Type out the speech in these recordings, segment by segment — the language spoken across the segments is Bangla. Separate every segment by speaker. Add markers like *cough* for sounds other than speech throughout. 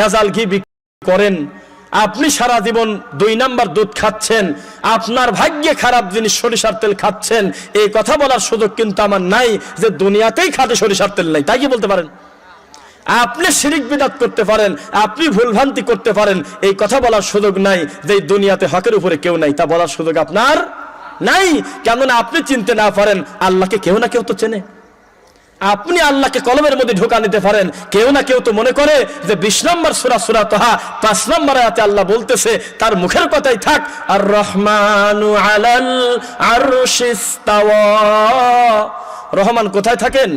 Speaker 1: ভেজাল ঘি বিক্রি করেন। আপনি সারা জীবন দুই নাম্বার দুধ খাচ্ছেন, আপনার ভাগ্যে খারাপ জিনিস সরিষার তেল খাচ্ছেন, এই কথা বলার সুযোগ কিন্তু আমার নাই যে দুনিয়াতেই খাটে সরিষার তেল নাই, তাই কি বলতে পারেন? আপনি শিরিক বিদাত করতে পারেন, আপনি ভুলভ্রান্তি করতে পারেন, এই কথা বলার সুযোগ নাই যে দুনিয়াতে হকের উপরে কেউ নাই, তা বলার সুযোগ আপনার নাই। কেননা আপনি চিনতে না পারেন, আল্লাহকে কেউ না কেউ তো চেনে। আপনি আল্লাহকে কলমের মধ্যে ঢোকা নিতে পারেন। কেউ না কেউ তো মনে করে যে বিশ নম্বর সুরা সুরা তাহা পাঁচ নম্বর আয়াতে আল্লাহ বলতেছে, তার মুখের কথাই থাক। আর রহমানু আলাল আর রহমান কোথায় থাকেন?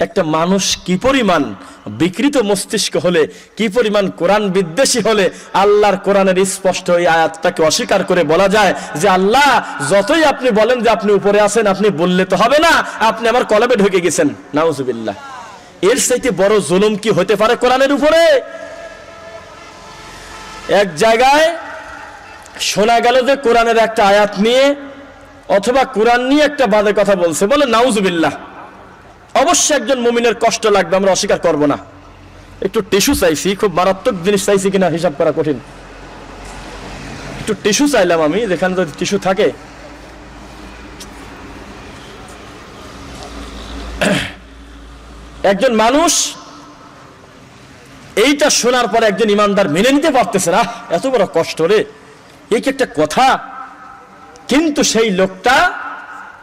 Speaker 1: একটা মানুষ কি পরিমাণ বিকৃত মস্তিষ্ক হলে, কি পরিমাণ কোরআন বিদ্বেষী হলে, আল্লাহর কোরআনের স্পষ্ট এই আয়াতটাকে অস্বীকার করে বলা যায় যে, আল্লাহ, যতই আপনি বলেন যে আপনি উপরে আছেন, আপনি বললে তো হবে না, আপনি আমার কলবে ঢুকে গেছেন। নাউজুবিল্লাহ। এর চাইতে বড় জুলুম কি হতে পারে কোরআনের উপরে? এক জায়গায় শোনা গেল যে, কোরআনের একটা আয়াত নিয়ে, অথবা কোরআন নিয়ে একটা বাদে কথা বলছে। বলে, নাউজুবিল্লাহ। অবশ্যই একজন মুমিনের কষ্ট লাগবে, আমরা অস্বীকার করব না। একটু টিস্যু চাইছি, খুব মারাত্মক জিনিস চাইছি কিনা হিসাব করা কঠিন। একটু টিস্যু চাইলাম আমি, যেখানে যদি টিস্যু থাকে। *clears throat* একজন মানুষ, এইটা শোনার পরে একজন ইমানদার মেনে নিতে পারতেছে না। এত বড় কষ্ট রে। এই কি একটা কথা? কিন্তু সেই লোকটা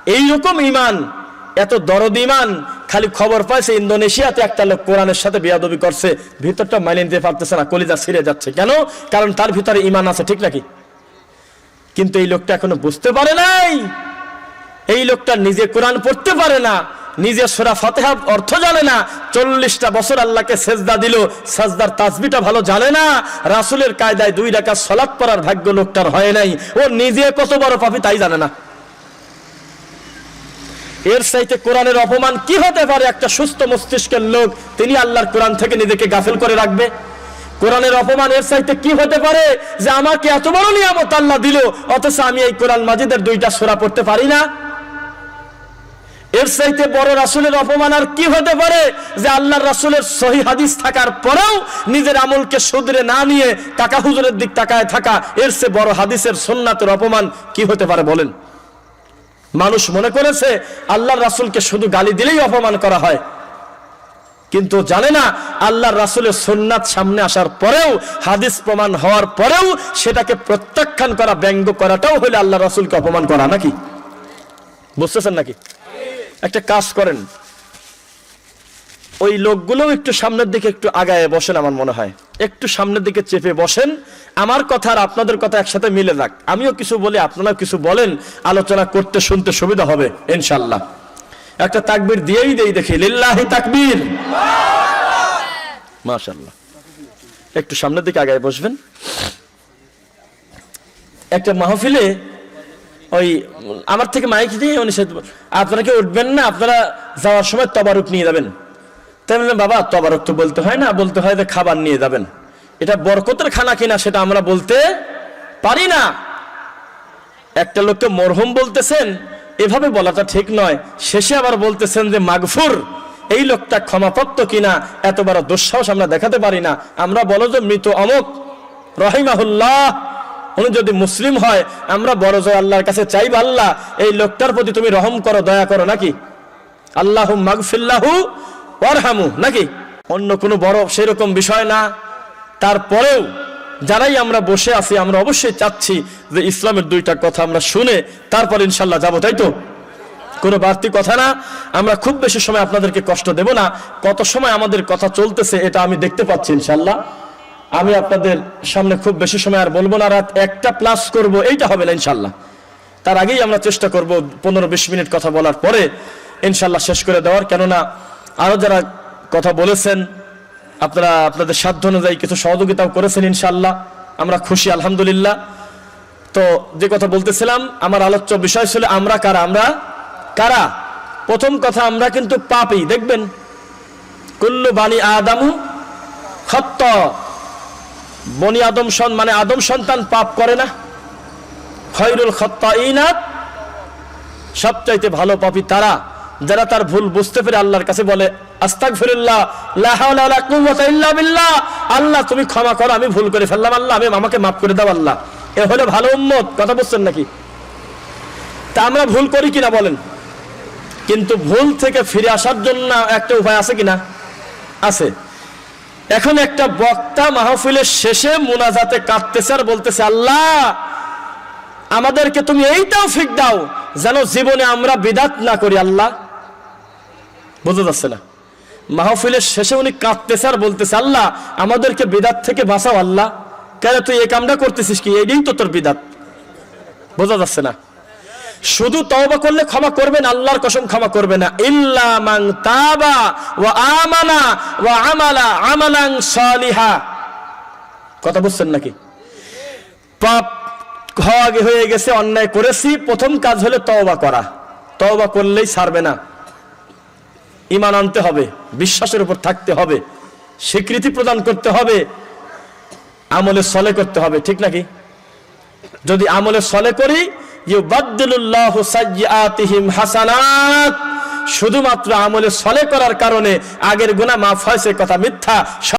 Speaker 1: এইরকম ইমান এত দরদ ইমান খালি খবর পাইছে ইন্দোনেশিয়াতে একটা লোক কোরআনের সাথে বিয়াদবি করছে, ভিতরটা মাইনে নিতে পারতেছে না, কলিজা ছিঁড়ে যাচ্ছে। কেন? কারণ তার ভিতরে ইমান আছে, ঠিক নাকি? কিন্তু এই লোকটা এখনও বুঝতে পারে নাই। এই লোকটা নিজে কোরআন পড়তে পারে না, নিজে সোরা ফতেহা অর্থ জানে না, চল্লিশটা বছর আল্লাহকে সেজদা দিল, সাজদার তাসবিটা ভালো জানে না, রাসুলের কায়দায় দুই টাকা সলাপ পড়ার ভাগ্য লোকটার হয় নাই, ও নিজে কত বড় পাপি তাই জানে না। এর চাইতে কোরআনের অপমান কি হতে পারে? একটা সুস্থ মস্তিষ্কের লোক, তিনি আল্লাহর কোরআন থেকে নিজেকে গাফিল করে রাখবে। কোরআনের অপমান এর চাইতে কি হতে পারে? যে আমাকে এত বড় নিয়ামত আল্লাহ দিল, অথচ আমি এই কোরআন মাজিদের দুইটা সোরা পড়তে পারি না। এর চাইতে বড় রাসুলের অপমান আর কি হতে পারে? যে আল্লাহর রাসুলের সহি হাদিস থাকার পরেও নিজের আমলকে শুধরে না নিয়ে কাকা হুজুরের দিক তাকায় থাকা, এর চেয়ে বড় হাদিসের সোননাথের অপমান কি হতে পারে বলেন? মানুষ মনে করেছে আল্লাহর রাসুলকে শুধু গালি দিলেই অপমান করা হয়। কিন্তু জানে না আল্লাহর রাসুলের সোননাথ সামনে আসার পরেও, হাদিস প্রমাণ হওয়ার পরেও সেটাকে প্রত্যাখ্যান করা, ব্যঙ্গ করাটাও হলে আল্লাহ রাসুলকে অপমান করা নাকি? বুঝতেছেন নাকি? একটা কাজ করেন। ওই লোকগুলো একটু সামনের দিকে একটু আগায় বসেন আমার মনে হয়। একটু সামনের দিকে চেপে বসেন আমার কথা আর আপনাদের কথা একসাথে মিলে যাক। আমিও কিছু বলি, আপনারাও কিছু বলেন, আলোচনা করতে শুনতে সুবিধা হবে ইনশাল্লাহ একটা তাকবির দিয়েই দেই দেখি, লিল্লাহি তাকবীর। মাশাল্লাহ একটু সামনের দিকে আগায় বসবেন। একটা মাহফিলে ওই আমার থেকে মাইক দিয়ে উনি আপনারা কি উঠবেন না? আপনারা যাওয়ার সময় তবারুক নিয়ে যাবেন। তাই বললাম বাবা, তবারক তো বলতে হয় না, বলতে হয় যে খাবার নিয়ে যাবেন। এটা বরকতের খানা কিনা সেটা আমরা বলতে পারি না। একটা লোককে মরহুম বলতেছেন, এভাবে বলাটা ঠিক নয়। শেষে আবার বলতেছেন যে, মাগফুর, এই লোকটা ক্ষমাপ্রাপ্ত কিনা এত বড় দুঃসাহস আমরা দেখাতে পারি না। আমরা বলো যে মৃত অমক, রহিমাহুল্লাহ, উনি যদি মুসলিম হয়, আমরা বড় জয় আল্লাহর কাছে চাইব আল্লাহ, এই লোকটার প্রতি তুমি রহম করো, দয়া করো নাকি? আল্লাহ মাগফিল্লাহু ওয়ারহামু, নাকি? অন্য কোনো বড় সেরকম বিষয় না। তারপরেও যারাই আমরা বসে আছি, আমরা অবশ্যই চাচ্ছি যে ইসলামের দুইটা কথা আমরা শুনে তারপর ইনশাল্লাহ যাব, তাই তো? কোনো বাড়তি কথা না। আমরা খুব বেশি সময় আপনাদেরকে কষ্ট দেব না। কত সময় আমাদের কথা চলতেছে এটা আমি দেখতে পাচ্ছি ইনশাল্লাহ। আমি আপনাদের সামনে খুব বেশি সময় আর বলব না। রাত একটা প্লাস করব, এইটা হবে না ইনশাল্লাহ। তার আগেই আমরা চেষ্টা করব পনেরো বিশ মিনিট কথা বলার পরে ইনশাল্লাহ শেষ করে দেওয়ার। কেননা আরও যারা কথা বলেছেন আপনারা আপনাদের সাধ্য অনুযায়ী কিছু সহযোগিতাও করেছেন ইনশাল্লাহ আমরা খুশি, আলহামদুলিল্লাহ। তো যে কথা বলতেছিলাম, আমার আলোচ্য বিষয় ছিল আমরা কারা? আমরা কারা? প্রথম কথা, আমরা কিন্তু পাপই দেখবেন। কুল্লু বাণী আদামু খত্ত। বনি আদম সন মানে আদম সন্তান পাপ করে না। খৈরুল খত্তা ইনাত সবচাইতে ভালো পাপি তারা। যারা তার ভুল বুঝতে পেরে আল্লাহর কাছে বলে বিল্লাহ। আল্লাহ, তুমি ক্ষমা করো, আমি ভুল করে ফেললাম, আল্লাহ, আমি আমাকে মাফ করে দাও, আল্লাহ। এ হলো ভালো উম্মত, কথা বুঝছেন নাকি? তা আমরা ভুল করি কিনা বলেন? কিন্তু ভুল থেকে ফিরে আসার জন্য একটা উপায় আছে কিনা? আছে। এখন একটা বক্তা মাহফিলের শেষে মুনাজাতে কাঁদতেছে আর বলতেছে, আল্লাহ, আমাদেরকে তুমি এইটাও ফিক দাও, যেন জীবনে আমরা বিদাত না করি, আল্লাহ। বোঝা যাচ্ছে না। মাহফিলের শেষে উনি কাঁদতেছে আর বলতেছে, আল্লাহ, আমাদেরকে বিদাত থেকে বাঁচাও আল্লাহ। কেন তুই এই কামটা করতেছিস কি? এইটাই তো তোর বিদাত। বোঝা যাচ্ছে না। শুধু তওবা করলে ক্ষমা করবেন, আল্লাহর কসম ক্ষমা করবে না। ইল্লা মান তাবা ওয়া আমানা ওয়া আমালা আমালান সালিহা। কথা বুঝছেন নাকি? পাপ হওয়া হয়ে গেছে, অন্যায় করেছি, প্রথম কাজ হলো তওবা করা। তওবা করলেই ছাড়বে না। ইমান আনতে হবে, বিশ্বাসের উপর থাকতে হবে, স্বীকৃতি প্রদান করতে হবে, আমলে সলে করতে হবে, ঠিক নাকি? যদি আমলে সলে করি শুধুমাত্র আমলে সলে করার কারণে আগের গুণা মাফ হয়, সে কথা মিথ্যা